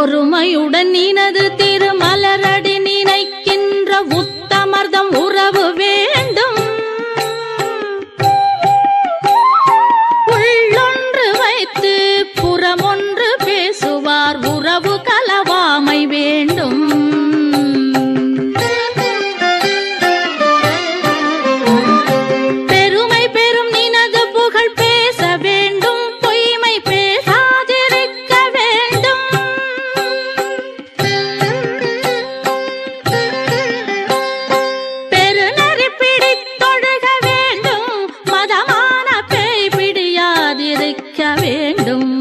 ஒருமையுடன் இனது திருமலரடி நினைக்கின்ற உத்தமர்தம் உறவு வேண்டும். உள்ளொன்று வைத்து புறமொன்று பே பிடித்தொழுக வேண்டும். மதமான பேய் பிடியாதிருக்க வேண்டும்.